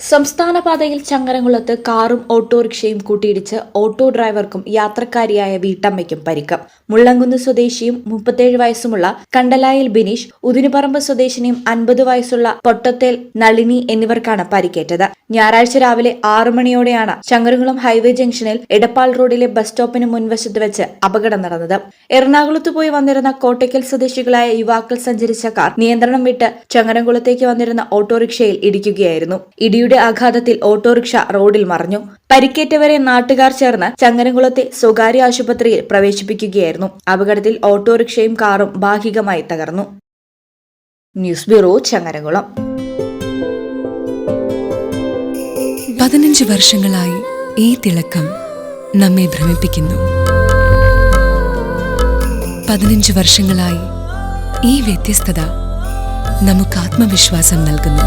സംസ്ഥാന പാതയിൽ ചങ്ങരംകുളത്ത് കാറും ഓട്ടോറിക്ഷയും കൂട്ടിയിടിച്ച് ഓട്ടോ ഡ്രൈവർക്കും യാത്രക്കാരിയായ വീട്ടമ്മയ്ക്കും പരിക്ക്. മുള്ളങ്കുന്ന് സ്വദേശിയും മുപ്പത്തേഴ് വയസ്സുമുള്ള കണ്ടലായിൽ ബിനീഷ് ഉദിനുപറമ്പ് സ്വദേശിനിയും അൻപത് വയസ്സുള്ള പൊട്ടത്തേൽ നളിനി എന്നിവർക്കാണ് പരിക്കേറ്റത്. ഞായറാഴ്ച രാവിലെ ആറു മണിയോടെയാണ് ചങ്ങരംകുളം ഹൈവേ ജംഗ്ഷനിൽ എടപ്പാൾ റോഡിലെ ബസ് സ്റ്റോപ്പിന് മുൻവശത്ത് വെച്ച് അപകടം നടന്നത്. എറണാകുളത്ത് പോയി വന്നിരുന്ന കോട്ടയ്ക്കൽ സ്വദേശികളായ യുവാക്കൾ സഞ്ചരിച്ച കാർ നിയന്ത്രണം വിട്ട് ചങ്ങരംകുളത്തേക്ക് വന്നിരുന്ന ഓട്ടോറിക്ഷയിൽ ഇടിക്കുകയായിരുന്നു. ഇടിയുടെ ആഘാതത്തിൽ ഓട്ടോറിക്ഷ റോഡിൽ മറിഞ്ഞു. പരിക്കേറ്റവരെ നാട്ടുകാർ ചേർന്ന് ചങ്ങരംകുളത്തെ സ്വകാര്യ ആശുപത്രിയിൽ പ്രവേശിപ്പിക്കുകയായിരുന്നു. അപകടത്തിൽ ഓട്ടോറിക്ഷയും കാറും ഭാഗികമായി തകർന്നു. ന്യൂസ് ബ്യൂറോ ചങ്ങരംകുളം പതിനഞ്ച് വർഷങ്ങളായി ഈ തിളക്കം നമ്മെ ഭ്രമിപ്പിക്കുന്നു. പതിനഞ്ച് വർഷങ്ങളായി ഈ വ്യത്യസ്തത നമുക്ക് ആത്മവിശ്വാസം നൽകുന്നു.